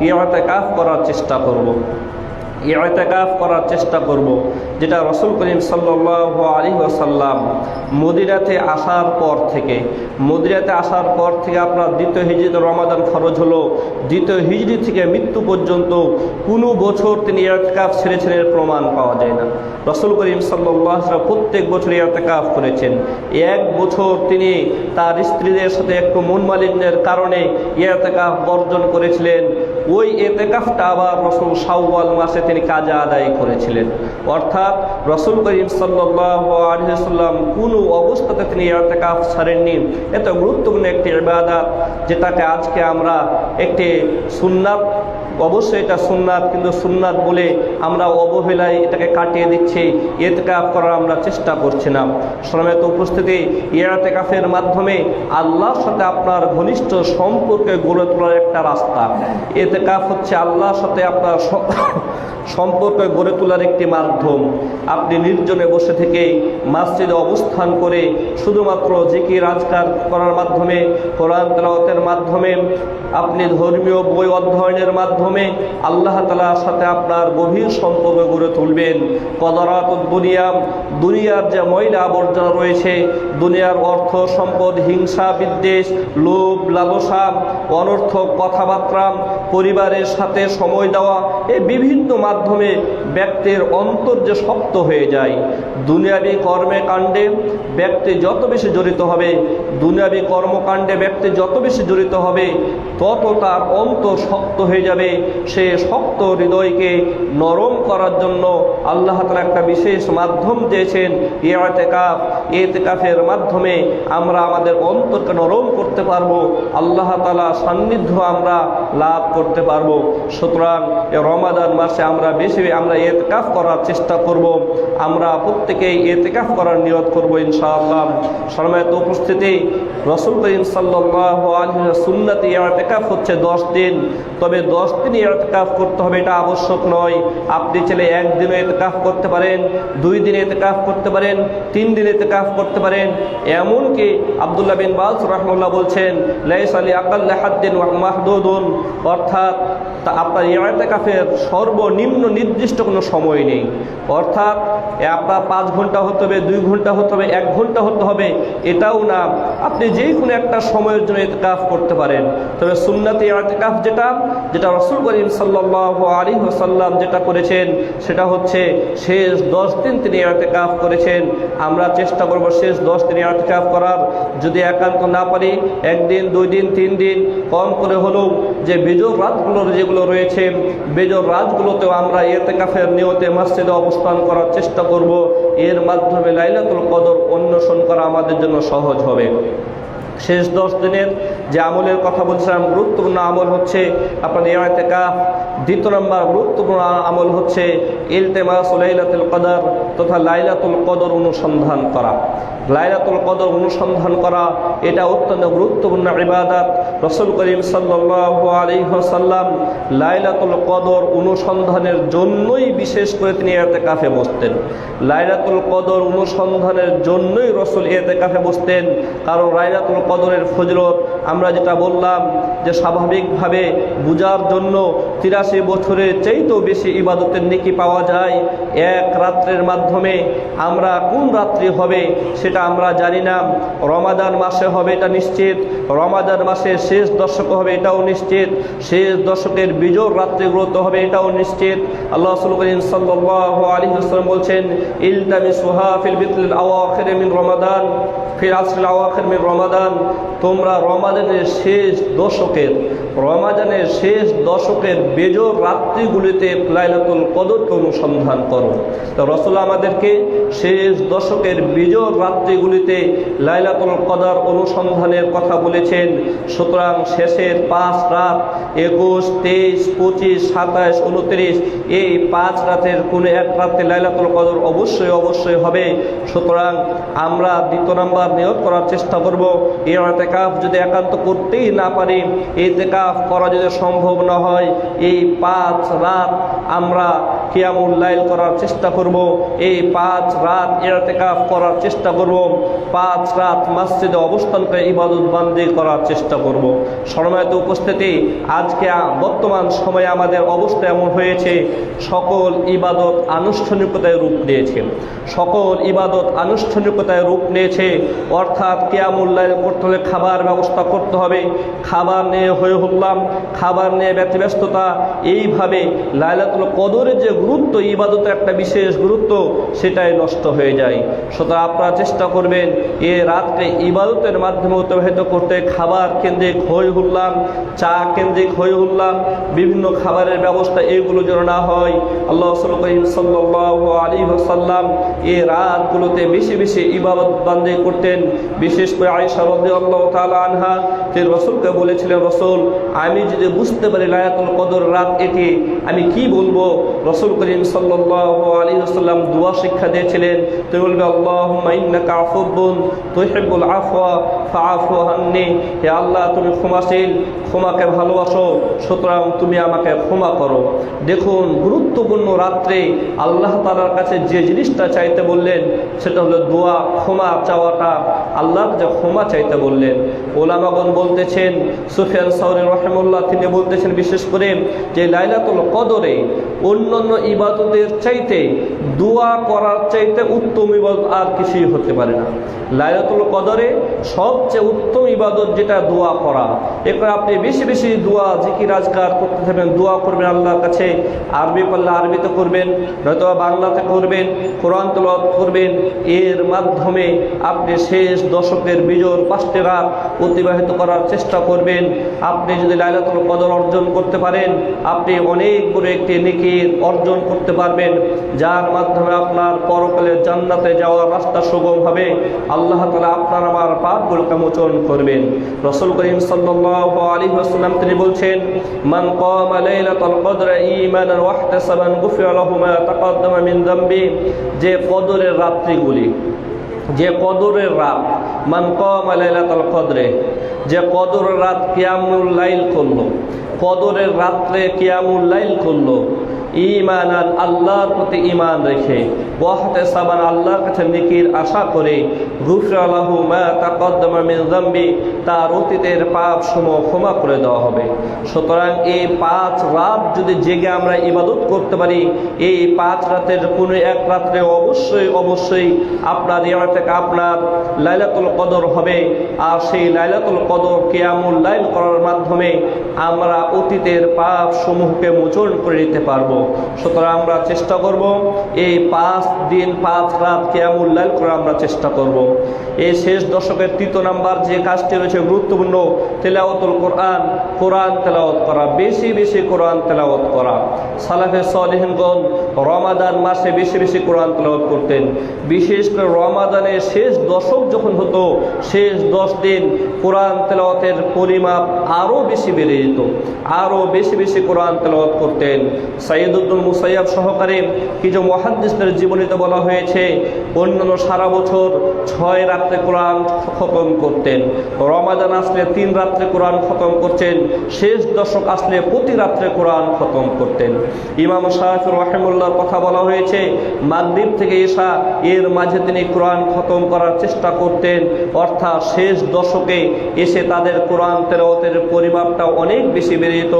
ইয়তেকাফ করার চেষ্টা করব। ইয়তেকাফ করার চেষ্টা করব। যেটা রসুল করিম সাল্লাহ আলী ওসাল্লাম মদিনাতে আসার পর থেকে, মদিনাতে আসার পর থেকে আপনার দ্বিতীয় হিজড়িতে রমাদান খরচ হলো, দ্বিতীয় হিজড়ি থেকে মৃত্যু পর্যন্ত কোনো বছর তিনি ইয়তেকাফ ছেড়েছেন এর প্রমাণ পাওয়া যায় না রসুল করিম সাল্লাহ প্রত্যেক বছর ইয়তেকাফ করেছেন এক বছর তিনি তার স্ত্রীদের সাথে একটু মন মালিন্যের কারণে ইয়তেকাফ বর্জন করেছিলেন ওই এতেকাফটা আবার রসুল সাউওয়াল মাসে তিনি কাজে আদায় করেছিলেন। অর্থাৎ রসুল করিম সাল্লাম কোনো অবস্থাতে তিনি এতেকাফ ছাড়েননি। এত গুরুত্বপূর্ণ একটি ইবাদাত যেটাকে আজকে আমরা একটি সুন্নাত অবশ্যই এটা সুন্নাত, কিন্তু সুন্নাত বলে আমরা অবহেলায় এটাকে কাটিয়ে দিচ্ছি, এতেকাফ করার আমরা চেষ্টা করছি না। শ্রমেত উপস্থিতি ইয়াতেকাফের মাধ্যমে আল্লাহর সাথে আপনার ঘনিষ্ঠ সম্পর্কে গড়ে তোলার একটা রাস্তা। এতেকাফ হচ্ছে আল্লাহর সাথে আপনার সম্পর্ক গড়ে তোলার একটি মাধ্যম। আপনি নির্জনে বসে থেকে মাসজিদে অবস্থান করে শুধুমাত্র জিকির রাজকার করার মাধ্যমে, কোরআন তেলাওয়াতের মাধ্যমে, আপনি ধর্মীয় বই অধ্যয়নের মাধ্যমে আল্লাহ তালার সাথে আপনার গভীর সম্পর্ক গড়ে তুলবেন। কদরাত দুনিয়া, দুনিয়ার যে ময়লা আবর্জনা রয়েছে, দুনিয়ার অর্থ, সম্পদ, হিংসা, বিদ্বেষ, লোভ, লালসা, অনর্থক কথাবার্তা পরিবারের সাথে সময় দেওয়া এই বিভিন্ন মাধ্যমে ব্যক্তির অন্তর যে শক্ত হয়ে যায়। দুনিয়াবি কর্মে কাণ্ডে ব্যক্তি যত বেশি জড়িত হবে, দুনিয়াবি কর্মকাণ্ডে ব্যক্তি যত বেশি জড়িত হবে, তত তার অন্তর শক্ত হয়ে যাবে। সে শক্ত হৃদয়কে নরম করার জন্য আল্লাহ তালা একটা বিশেষ মাধ্যম দিয়েছেন এতেকাফ এতেকাফের মাধ্যমে আমরা আমাদের অন্তরকে নরম করতে পারব। আল্লাহ তালা সান্নিধ্য আমরা লাভ করতে পারব। সুতরাং রমাদান মাসে আমরা বেশি আমরা এতেকাফ করার চেষ্টা করব। আমরা প্রত্যেকেই এতেকাফ করার নিয়ত করব ইনশাআল্লাহ। সময় উপস্থিতি, রসুল করিম সাল্লাহ এতেকাফ হচ্ছে দশ দিন। তবে দশ দিন এতেকাফ করতে হবে এটা আবশ্যক নয়। আপনি ছেলে একদিনও এতেকাফ করতে পারেন, দুই দিন এতেকাফ করতে পারেন, তিন দিন এতেকাফ করতে পারেন। এমনকি আবদুল্লাহ বিন বাস রহমুল্লাহ বলছেন, লাইস আলী আকাল্লা হাদ্দিন মাহদুদুন। অর্থাৎ তা আপনার এতেকাফের সর্বনিম্ন নির্দিষ্ট কোনো সময় নেই। অর্থাৎ আপনার পাঁচ ঘণ্টা হতে হবে, দুই ঘণ্টা হতে হবে, এক ঘণ্টা হতে হবে, এটাও না। আপনি যে কোনো একটা সময়ের জন্য এতেকাফ করতে পারেন। তবে সুন্নাতি এতেকাফ যেটা যেটা রসুল করিম সাল্লাহ আলী সাল্লাম যেটা করেছেন, সেটা হচ্ছে শেষ দশ দিন তিনি এতেকাফ করেছেন। আমরা চেষ্টা করব শেষ দশ দিন এতেকাফ করার। যদি একান্ত না পারি, একদিন, দুই দিন, তিন দিন, কম করে হলেও যে বেজোর রাতগুলোর যেগুলো রয়েছে, বেজর রাতগুলোতেও আমরা এতে কাফের নিয়তে মসজিদে অবস্থান করার চেষ্টা করব। এর মাধ্যমে লাইলাতুল কদর অন্বেষণ করা আমাদের জন্য সহজ হবে। শেষ দশ দিনের যে আমলের কথা বলছিলাম, গুরুত্বপূর্ণ আমল হচ্ছে আপনার এতেকাফ। দ্বিতীয় নম্বর, গুরুত্বপূর্ণ আমল হচ্ছে ইলতেমাস লাইলাতুল কদর তথা লাইলাতুল কদর অনুসন্ধান করা। লাইলাতুল কদর অনুসন্ধান করা, এটা অত্যন্ত গুরুত্বপূর্ণ ইবাদাত। রসুল করিম সাল্লাহ আলিহাসাল্লাম লাইলাতুল কদর অনুসন্ধানের জন্যই বিশেষ করে তিনি এতে কাফে বসতেন। লাইলাতুল কদর অনুসন্ধানের জন্যই রসুল এতে কাফে বসতেন। কারণ লাইলাতুল কদরের ফজরত আমরা যেটা বললাম যে স্বাভাবিকভাবে বুঝার জন্য তিরাশি বছরের চাইতেও বেশি ইবাদতের নেকি পাওয়া যায়। এক রাত্রের মাধ্যমে আমরা কোন রাত্রি হবে সেটা আমরা জানি না। রমাদান মাসে হবে এটা নিশ্চিত। রমাদান মাসের শেষ দশক হবে এটাও নিশ্চিত। শেষ দশকের বিজোর রাত্রিগুলোতে হবে এটাও নিশ্চিত। আল্লাহ করিম সাল্লাহ আলী হাসলাম বলছেন ইলতামি সুহা ফিল বিতল রমাদান। ফির আসল রমাদান। তোমরা রমাদানের শেষ দশকের রমাদানের শেষ দশকের বেজোর রাত্রিগুলিতে লাইলাতুল কদরকে অনুসন্ধান করো। তো রসুল আমাদেরকে শেষ দশকের বিজোর রাত্রিগুলিতে লাইলাতুল কদর অনুসন্ধানের কথা বলেছেন। সুতরাং শেষের পাঁচ রাত, একুশ, তেইশ, পঁচিশ, সাতাশ, উনত্রিশ, এই পাঁচ রাতের কোনো এক রাতে লাইলাতুল কদর অবশ্যই অবশ্যই হবে। সুতরাং আমরা দ্বিতীয় নম্বর নিয়োগ করার চেষ্টা করব। এই রাতে এতেকাফ যদি একান্ত করতেই না পারি এতেকাফ করা যদি সম্ভব না হয় এই পাঁচ রাত আমরা কিয়ামুল লাইল করার চেষ্টা করব, এই পাঁচ রাত এতেকাফ করার চেষ্টা করব, পাঁচ রাত মসজিদে অবস্থান করে ইবাদত বান্দি করার চেষ্টা করব। সময়েত উপস্থিতি, আজকে বর্তমান সময়ে আমাদের অবস্থা এমন হয়েছে, সকল ইবাদত আনুষ্ঠানিকতায় রূপ নিয়েছে। সকল ইবাদত আনুষ্ঠানিকতায় রূপ নিয়েছে, অর্থাৎ কেয়ামুল্লাহ করতে হলে খাবার ব্যবস্থা করতে হবে, খাবার নিয়ে হয়ে হলাম খাবার নিয়ে ব্যতিব্যস্ততা, এইভাবে লাইলাতুল কদরের যে গুরুত্ব ইবাদতের একটা বিশেষ গুরুত্ব, সেটাই নষ্ট হয়ে যায়। সুতরাং আপনারা চেষ্টা করবেন এ রাত্রে ইবাদতের মাধ্যমে অতিবাহিত করতে। খাবার কেন্দ্রিক হয়ে হুল্লাম চা কেন্দ্রিক হয়ে হুল্লাম বিভিন্ন খাবারের ব্যবস্থা এগুলো যেন না হয়। আল্লাহ সাল্লাহ আলী সাল্লাম এই রাতগুলোতে বেশি বেশি ইবাদত বান্দি করতেন। বিশেষ করে আয়সা রদি আল্লাহ তালা আনহা তিনি রসুলকে বলেছিলেন, রসুল, আমি যদি বুঝতে পারি লায়াতুল কদর রাত এটি, আমি কি বলব? রসুল করিম সাল্লাহ আলী সাল্লাম দুয়া শিক্ষা দিয়েছিলেন তুমি বলবে আল্লাহ হান্নি হে আল্লাহ, তুমি ক্ষমাশীল, ক্ষমাকে ভালোবাসো, সুতরাং তুমি আমাকে ক্ষমা করো। দেখুন, গুরুত্বপূর্ণ রাত্রে আল্লাহ তালার কাছে যে জিনিসটা চাইতে বললেন, সেটা হলো দোয়া, ক্ষমা চাওয়াটা, আল্লাহর যে ক্ষমা চাইতে বললেন। ওলামাগন বলতেছেন, সুফিয়ান সাউরি রহমুল্লাহ তিনি বলতেছেন বিশেষ করে যে লাইলাতুল কদরে অন্য অন্য ইবাদতের চাইতে দোয়া করার চাইতে উত্তম ইবাদত আর কিছুই হতে পারে না। লাইলাতুল কদরে সবচেয়ে উত্তম ইবাদত যেটা দোয়া করা। এরপর আপনি বেশি বেশি দোয়া, জিকির, আজকার করতে থাকবেন, দোয়া করবেন আল্লাহর কাছে। আরবি পাল্লা আরবিতে করবেন নয়তো বাংলাতে করবেন, কোরআন তলত করবেন। এর মাধ্যমে আপনি শেষ দশকের বিজোর পাঁচটি রাত অতিবাহিত করার চেষ্টা করবেন। আপনি যদি লাইলাতুল কদর অর্জন করতে পারেন, আপনি অনেক বড় একটি নিকির অর্জন করতে পারবেন, যার মাধ্যমে আপনার পরকালের জান্নাতে যাওয়ার রাস্তা সুগম হবে আল্লাহ তালা আপনার আমার পাপগুলোকে মোচন করবেন রসুল করিম সাল্লাহ আলী ওয়াসাল্লাম তিনি বলছেন মান قام ليلة القدر إيمانا واحتسابا غفر له ما تقدم من ذنبه যে কদরের রাত্রিগুলি যে কদরের রাত মান কম লাইলাতুল কদরে যে কদরের রাত কিয়ামুল লাইল করলো কদরের রাত্রে কিয়ামুল লাইল করলো ইমানান আল্লাহর প্রতি ইমান রেখে। ওয়াহতে সাবান আল্লাহর কাছে নিকির আশা করে। গুফরালাহু মা তাকদ্দামা মিন তার অতীতের পাপ সমূহ ক্ষমা করে দেওয়া হবে। সুতরাং এই পাঁচ রাত যদি জেগে আমরা ইবাদত করতে পারি, এই পাঁচ রাতের কোনো এক রাত্রে অবশ্যই অবশ্যই আপনার ইয়ার থেকে আপনার লাইলাতুল কদর হবে। আর সেই লাইলাতুল কদর কেয়ামুল লাইল করার মাধ্যমে আমরা অতীতের পাপ সমূহকে মোচন করে নিতে পারব। সুতরাং আমরা চেষ্টা করব এই পাঁচ দিন, পাঁচ রাত কেয়ামুল লাইল করার আমরা চেষ্টা করব। এই শেষ দশকের তৃতীয় নাম্বার যে কাজটি রয়েছে, গুরুত্বপূর্ণ, তেলাওয়াতুল কোরআন কোরআন তেলাওয়াত করা, বেশি বেশি কোরআন তেলাওয়াত করা। সালাফে সলিহনগণ রমাদান মাসে বেশি বেশি কোরআন তেলাওয়াত করতেন। বিশেষ করে রমাদানের শেষ দশক যখন হতো, শেষ দশ দিন কোরআন তেলাওয়াতের পরিমাপ আরও বেশি বেড়ে যেত, আরও বেশি বেশি কোরআন তেলাওয়াত করতেন। সাইদুদ্দুল মুসাইয়াব সহকারে কিছু মহাদ্দিসদের জীবনীতে বলা হয়েছে, অন্যান্য সারা বছর ছয় রাত্রে কোরআন খতম করতেন। রমাদান আসলে তিন রাত্রে কোরআন খতম করছেন শেষ দশক আসলে প্রতি রাত্রে কোরআন খতম করতেন। ইমাম শাহির রহেমুল্লাহর কথা বলা হয়েছে মাগদ্বীপ থেকে এসা এর মাঝে তিনি কোরআন খতম করার চেষ্টা করতেন, অর্থাৎ শেষ দশকে এসে তাদের কোরআন তেলাওয়াতের পরিমাপটা অনেক বেশি বেড়ে যেত।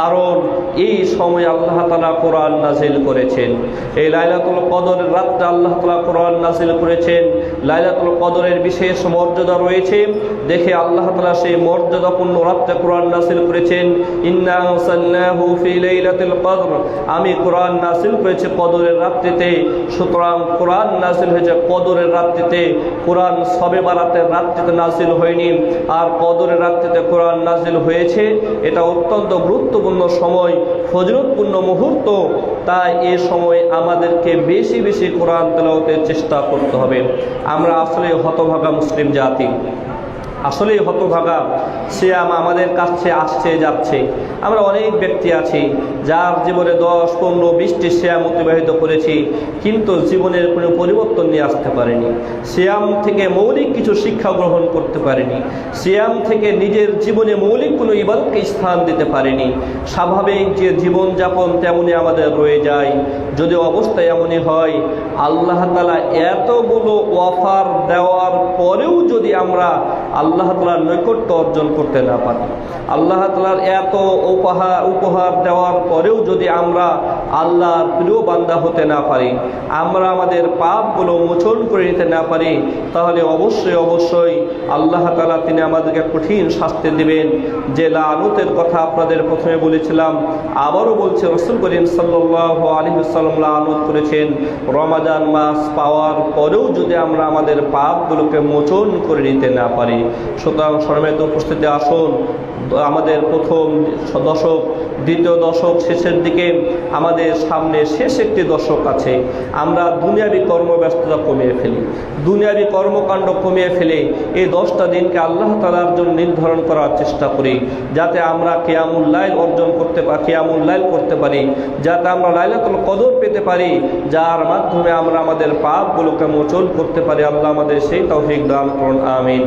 কারণ এই সময় আল্লাহ তালা কোরআন নাজিল করেছেন। এই লাইলাতুল কদরের রাত্রে আল্লাহ তালা কোরআন নাজিল করেছেন। লাইলাতুল কদরের বিশেষ মর্যাদা রয়েছে। দেখে আল্লাহ তালা সেই মর্যাদাপূর্ণ রাত্রে কোরআন নাজিল করেছেন। কদর। আমি কোরআন নাজিল করেছি কদরের রাত্রিতে। সুতরাং কোরআন নাজিল হয়েছে কদরের রাত্রিতে। কোরআন সবে বারাতের রাত্রিতে নাজিল হয়নি। আর কদরের রাত্রিতে কোরআন নাজিল হয়েছে। এটা অত্যন্ত গুরুত্বপূর্ণ সময় ফজরতপূর্ণ মুহূর্ত, তাই এ সময় আমাদেরকে বেশি বেশি কোরআন তেলাওতের চেষ্টা করতে হবে। আমরা আসলে হতভাগা মুসলিম জাতি। আসলেই হতভাগা। সিয়াম আমাদের কাছে আসছে, যাচ্ছে। আমরা অনেক ব্যক্তি আছি, যার জীবনে দশ, পনেরো, বিশটি শ্যাম অতিবাহিত করেছি, কিন্তু জীবনের কোনো পরিবর্তন নিয়ে আসতে পারেনি। সিয়াম থেকে মৌলিক কিছু শিক্ষা গ্রহণ করতে পারেনি। সিয়াম থেকে নিজের জীবনে মৌলিক কোনো ইবাদতকে স্থান দিতে পারেনি। স্বাভাবিক যে জীবনযাপন তেমনই আমাদের রয়ে যায়। যদি অবস্থা এমনই হয়, আল্লাহ তালা এতগুলো অফার দেওয়ার পরেও যদি আমরা আল্লাহ তালার নৈকট্য অর্জন করতে না পারি। আল্লাহ তালার এত উপহার উপহার দেওয়ার পরেও যদি আমরা আল্লাহর প্রিয় বান্দা হতে না পারি, আমরা আমাদের পাপগুলো মোচন করে নিতে না পারি, তাহলে অবশ্যই অবশ্যই আল্লাহ তালা তিনি আমাদেরকে কঠিন শাস্তি দিবেন। যে লানুতের কথা আপনাদের প্রথমে বলেছিলাম, আবারও বলছে, রসুল করিম সাল্লাহ আলী সাল্লাম লানুত করেছেন। রমাজান মাস পাওয়ার পরেও যদি আমরা আমাদের পাপগুলোকে মোচন করে নিতে না পারি সুতরাং সরমেত উপস্থিতি আসুন। আমাদের প্রথম দশক, দ্বিতীয় দশক, শেষের দিকে আমাদের সামনে শেষ একটি দশক আছে। আমরা দুনিয়াবি কর্মব্যস্ততা কমিয়ে ফেলি। দুনিয়াবি কর্মকাণ্ড কমিয়ে ফেলে এই দশটা দিনকে আল্লাহ তালার জন্য নির্ধারণ করার চেষ্টা করি, যাতে আমরা কেয়ামুল লাইল অর্জন করতে পারি কেয়ামুল লাইল করতে পারি, যাতে আমরা লাইলাতুল কদর পেতে পারি, যার মাধ্যমে আমরা আমাদের পাপগুলোকে মোচন করতে পারি। আল্লাহ আমাদের সেই তৌফিক দান করুন, আমিন।